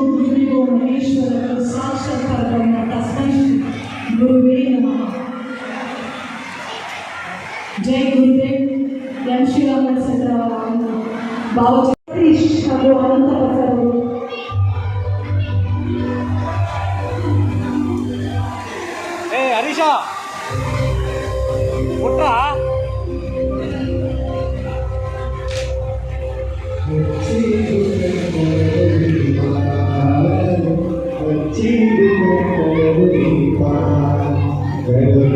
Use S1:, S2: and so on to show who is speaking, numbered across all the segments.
S1: ಗುರುವಿಗೂ ಮಹೇಶ್ವರರು ಸಾಕ್ಷಾತ್ ಪರಬ್ರಹ್ಮ ತಸ್ಮೈ ಶ್ರೀ ಗುರುವೇ ನಮಃ ಜೈ ಗುರುದೇವ್ ಎಂ ಶ್ರೀರಾಮ ಚಂದ್ರ ಬಾಬಾಜಿ ಸತೀಶ್ ಹಾಗೂ ಅನಂತ ಭಕ್ತರು
S2: ಏ ಹರೀಶ
S3: Very good.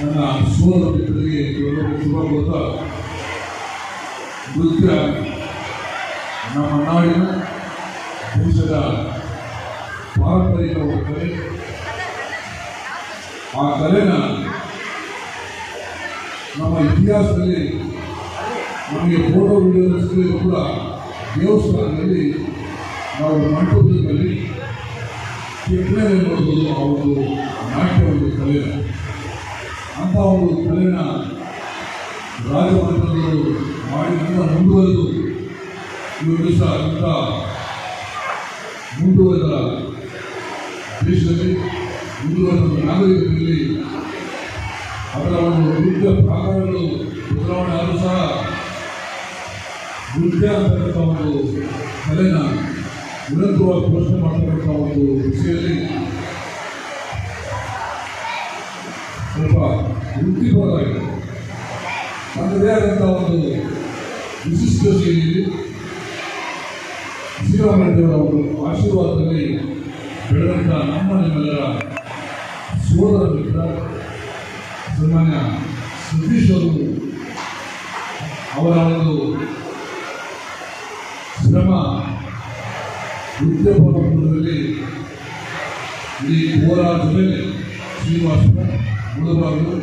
S3: ನನ್ನ ಸೋದರ ಮಿತ್ರರಿಗೆ ಇವರನ್ನು ಶುಭ ನೃತ್ಯ ನಮ್ಮ ನಾಡಿನ ದೇಶದ ಪಾರಂಪರಿಕ ಒಂದು ಕಲೆ. ಆ ಕಲೆನ ನಮ್ಮ ಇತಿಹಾಸದಲ್ಲಿ ನಮಗೆ ಫೋಟೋ ವಿಡಿಯೋ ಸಿಗಲಿಲ್ಲ ಕೂಡ ದೇವಸ್ಥಾನದಲ್ಲಿ ನಾವು ಮಂಟಪದಲ್ಲಿ ಕೆತ್ತನೆ ನೋಡ್ಬೋದು ಆ ಒಂದು ನಾಟ್ಯ ಒಂದು ಕಲೆ ಅಂಥ ಒಂದು ಕಲೆನ ರಾಜಮಂತ್ರಗಳು ಮಾಡಿ ನನ್ನ ಮುಂದುವರೆದು ಇವರು ಇಂಥ ಮುಂದುವರೆದ ದೇಶದಲ್ಲಿ ಮುಂದುವರೆದ ನಾಗರಿಕರಲ್ಲಿ ಅದರ ಒಂದು ವಿವಿಧ ಪ್ರಾಕಾರಗಳು ಬದಲಾವಣೆ ಆದರೂ ಸಹ ನೃತ್ಯ ಅಂತಕ್ಕಂಥ ಒಂದು ಕಲೆನ ನಿರಂತರವಾಗಿ ಪೋಷಣೆ ಮಾಡತಕ್ಕಂಥ ಒಂದು ವಿಷಯದಲ್ಲಿ ವೃತ್ತಿಪರವಾಗಿದೆ ತನ್ನದೇ ಆದಂಥ ಒಂದು ವಿಶಿಷ್ಟ ಶೈಲಿಯಲ್ಲಿ ಶ್ರೀರಾಮರೆಡ್ಡಿಯವರ ಒಂದು ಆಶೀರ್ವಾದದಲ್ಲಿ ಬೆಳೆದಂಥ ನಮ್ಮ ನಿಮ್ಮೆಲ್ಲರ ಸೋದರ ಮಿತ್ರ ಸನ್ಮಾನ್ಯ ಸತೀಶ್ ಅವರು ಅವರ ಒಂದು ಶ್ರಮ ನೃತ್ಯಪರದಲ್ಲಿ ಇಡೀ ಹೋರಾಟದಲ್ಲಿ ಶ್ರೀನಿವಾಸನ ಮುಳುಬಾರದು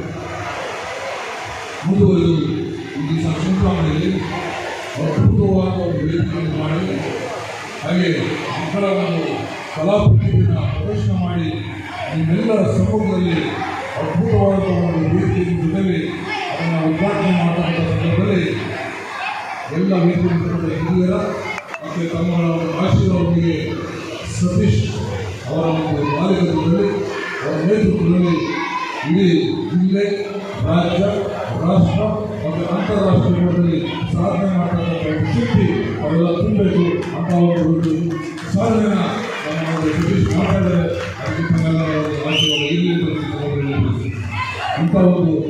S3: ಹಾಗೆ ಮಕ್ಕಳ ಒಂದು ಕಲಾಕೃತಿಯನ್ನು ಪ್ರದರ್ಶನ ಮಾಡಿ ನಿಮ್ಮೆಲ್ಲರ ಸಮೂಹದಲ್ಲಿ ಅದ್ಭುತವಾದ ಒಂದು ವೇದಿಕೆಯ ಜೊತೆಗೆ ಅದನ್ನು ಉದ್ಘಾಟನೆ ಮಾಡುವಂಥ ಸಂದರ್ಭದಲ್ಲಿ ಎಲ್ಲ ವೇದಿಕೆ ಹಿರಿಯರ ಮತ್ತು ತಮ್ಮ ಆಶೀರ್ವಾದದೊಂದಿಗೆ ಸತೀಶ್ ಅವರ ಒಂದು ಮಾಲೀಕತ್ವದಲ್ಲಿ ಅವರ ನೇತೃತ್ವದಲ್ಲಿ ಇಡೀ ಜಿಲ್ಲೆ, ರಾಜ್ಯ, ರಾಷ್ಟ್ರ ಮತ್ತು ಅಂತಾರಾಷ್ಟ್ರೀಯ ಮಟ್ಟದಲ್ಲಿ ಸಾಧನೆ ಮಾಡ್ತಕ್ಕಂಥ ಶಕ್ತಿ ಅವೆಲ್ಲ ತುಂಬಬೇಕು. ತಮ್ಮೆಲ್ಲರ ಒಂದು ಆಶೀರ್ವಾದ ಇರಲಿ ಅಂತ ಒಂದು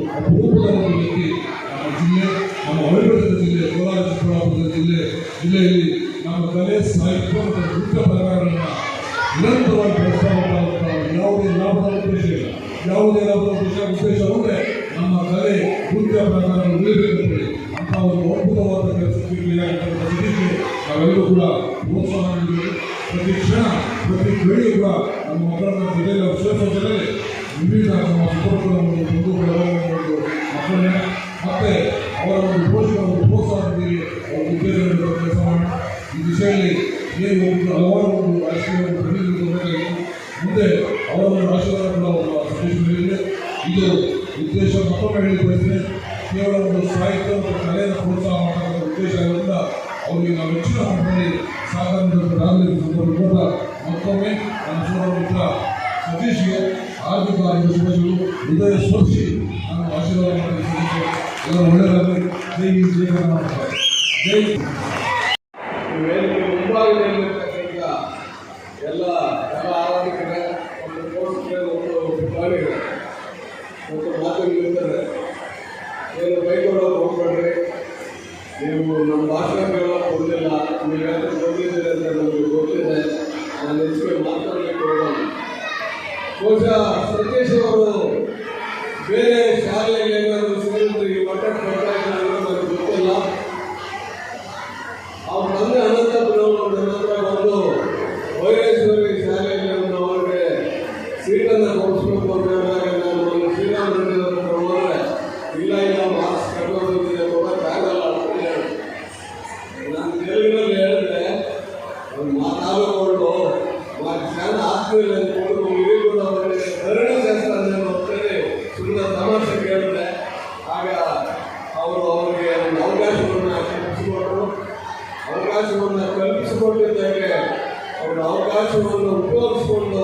S3: ಮಕ್ಕಳಿಗೆ ಕೇವಲ ಒಂದು ಸಾಹಿತ್ಯ ಮತ್ತು ಕಲೆಯನ್ನು ಪ್ರೋತ್ಸಾಹ ಮಾಡುವ ಉದ್ದೇಶ ಅವರಿಗೆ ನಾವು ಹೆಚ್ಚಿನ ಮಟ್ಟದಲ್ಲಿ ಸಾಧನೆ ಸಂದರ್ಭದ ಮತ್ತೊಮ್ಮೆ ನನ್ನ ಸೋದರ ಸತೀಶ್ಗೆ ಆರ್ಥಿಕ ಶುಭಗಳು ಹೃದಯ ಸ್ಪರ್ಶಿ ನಾನು ಆಶೀರ್ವಾದ ಎಲ್ಲ ಒಳ್ಳೆಯದಾಗಲಿ. ಜೈ ಜೈ ಜೈ
S4: ವೇದಿಕೆ ಎಲ್ಲ ಆರಾಧಕರ ಒಂದು ಮತ್ತು ಮಾತುಗಳಿದ್ದರೆ ನೀವು ಬೈಕಲ್ಲಿ ಹೋಗ್ಬೇಡ್ರಿ ನೀವು ನಮ್ಮ ಭಾಷಣಗಳೆಲ್ಲ ಕೊಡಲಿಲ್ಲ ನೀವು ಯಾರು ಕೊಡಲಿದ್ದೀರಿ ಅಂತ ನಮಗೆ ಗೊತ್ತಿದೆ ನಾನು ಹೆಚ್ಚಿಗೆ ಮಾತಾಡಲಿಕ್ಕೆ ಹೋಗಲ್ಲ. ಬಹುಶಃ ಸತೀಶ್ ಅವರು ಬೇರೆ ಶಾಲೆಗೆ ಏನಾದರೂ ಸೇರಿದ್ರೆ ಈ ಮಠಕ್ಕೆ ಬರ್ತಾ ಇದ್ದಾರೆ ನನಗೆ ಗೊತ್ತಿಲ್ಲ. ಅವ್ರು ಬಂದ ಅವರ ಅವಕಾಶವನ್ನು ಉಪಯೋಗಿಸಿಕೊಂಡು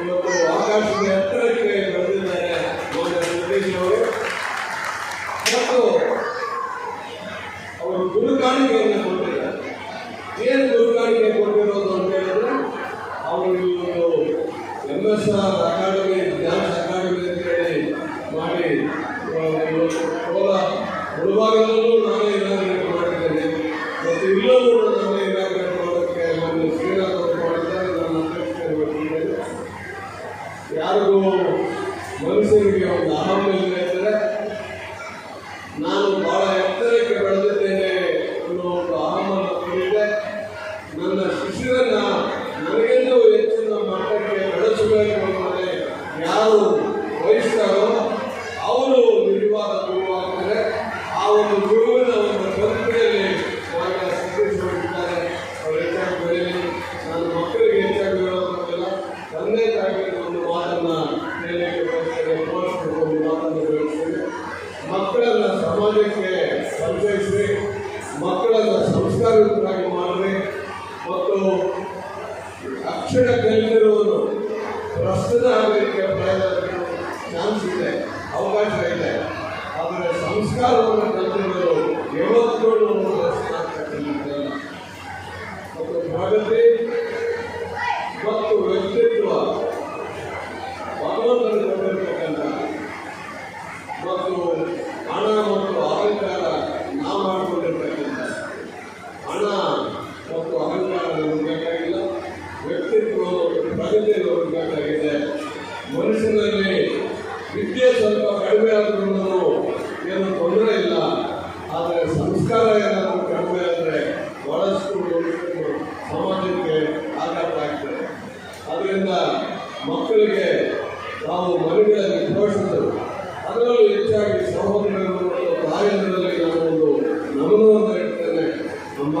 S4: ಇವತ್ತು ಆಕಾಶದ ಎತ್ತರಕ್ಕೆ ಬೆಳೆದಿದ್ದಾರೆ ಅವರು ಮತ್ತು ಅವರು ಗುರುಕಾಣಿಕೆಯನ್ನು ಕೊಟ್ಟಿದ್ದಾರೆ. ಏನು ಗುರುಕಾಣಿಕೆ ಕೊಟ್ಟಿರೋದು ಅಂತ ಹೇಳಿದ್ರೆ, ಅವರು ಎಂ ಎಸ್ ಆರ್ ಯಾರಿಗೂ ಮನುಷ್ಯನಿಗೆ ಒಂದು ಆರಾಮ ಇಲ್ಲ ಅಂದರೆ ನಾನು ಬಹಳ ಎತ್ತರಕ್ಕೆ ಬೆಳೆದಿದ್ದೇನೆ ಅನ್ನೋ ಒಂದು ಆರಾಮನ್ನು ಕೊಟ್ಟಿದ್ದೆ. ನನ್ನ ಶಿಶುರನ್ನು ನನಗೆಲ್ಲೂ ಹೆಚ್ಚಿನ ಮಟ್ಟಕ್ಕೆ ಬೆಳೆಸಬೇಕು ಅನ್ನೋದೇ ಯಾರು ಬಯಸ್ತಾರೋ ಅವರು ನಿಜವಾದ ಗುರುವಾಗ್ತಾರೆ. ಆ ಒಂದು ಕಾಲೇಜಕ್ಕೆ ಪರಿಚಯಿಸಿ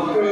S4: ಮಕ್ಕಳು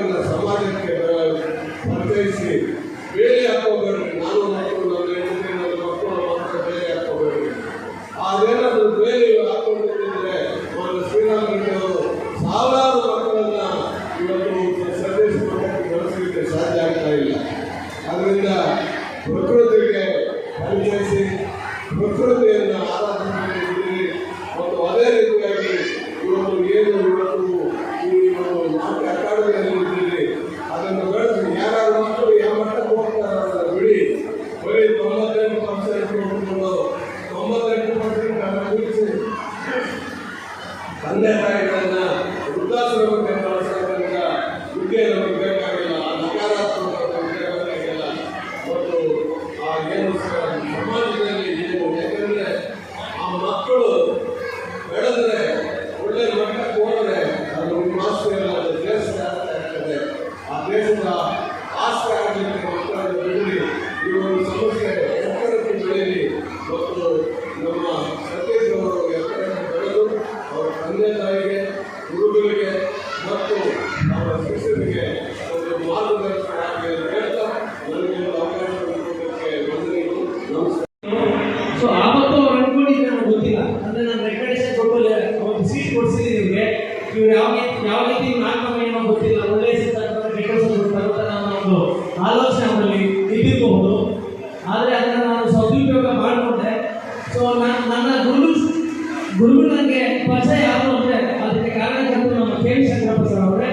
S5: ಗುರುಗಳು ನನಗೆ ಪರಿಚಯ ಯಾರು ಅಂದ್ರೆ ಅದಕ್ಕೆ ಕಾರಣಕರ್ತರು ನಮ್ಮ ಕೆ ವಿ ಶಂಕರಪ್ಪ ಸರ್ ಅವರೇ.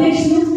S1: ಈ